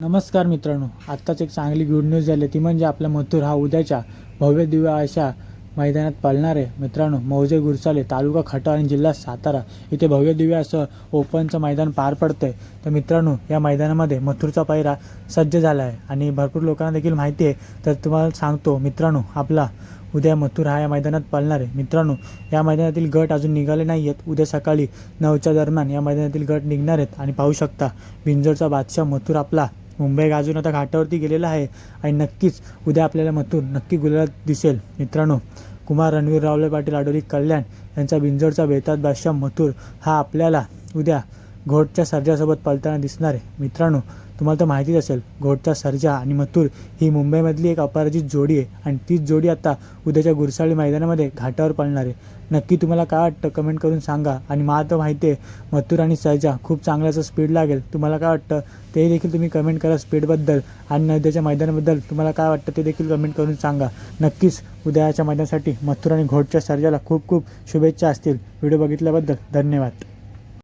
नमस्कार मित्रांनो आत्ताच एक चांगली गुड न्यूज झाली. ती म्हणजे आपला मथुर हा उद्याच्या भव्य दिव्या अशा मैदानात पळणार आहे. मित्रांनो मौजे गुरसाले तालुका खटा आणि जिल्हा सातारा इथे भव्य दिव्य असं ओपनचं मैदान पार पडतंय. तर मित्रांनो या मैदानामध्ये मथुरचा पायरा सज्ज झाला आहे आणि भरपूर लोकांना देखील माहिती आहे. तर तुम्हाला सांगतो मित्रांनो आपला उद्या मथुर हा या मैदानात पळणार आहे. मित्रांनो या मैदानातील गट अजून निघाले नाही आहेत उद्या सकाळी नऊच्या दरम्यान या मैदानातील गट निघणार आहेत. आणि पाहू शकता बिंजोडचा बादशाह मथुर आपला मुंबई गाजून आता घाटावरती गेलेला आहे आणि नक्कीच उद्या आपल्याला मथुर नक्की गुलाल दिसेल. मित्रांनो कुमार रणवीर रावले पाटील आडोली कल्याण यांचा बिंजोडचा बेतात बादशाह मथुर हा आपल्याला उद्या घोटच्या सर्जासोबत पळताना दिसणार. आहे मित्रांनो तुम्हाला तर माहितीच असेल घोटचा सर्जा आणि मथुर ही मुंबईमधली एक अपराजित जोडी आहे आणि तीच जोडी आता उद्याच्या गुरसाळी मैदानामध्ये घाटावर पळणार आहे. नक्की तुम्हाला काय वाटतं कमेंट करून सांगा आणि मला तर माहिती आहे मथुर आणि सर्जा खूप चांगल्याचं स्पीड लागेल. तुम्हाला काय वाटतं? ते देखील तुम्ही कमेंट करा स्पीडबद्दल आणि उद्याच्या मैदानाबद्दल तुम्हाला काय वाटतं ते देखील कमेंट करून सांगा. नक्कीच उद्याच्या मैदानासाठी मथुर आणि घोटच्या सर्जाला खूप खूप शुभेच्छा असतील. व्हिडिओ बघितल्याबद्दल धन्यवाद.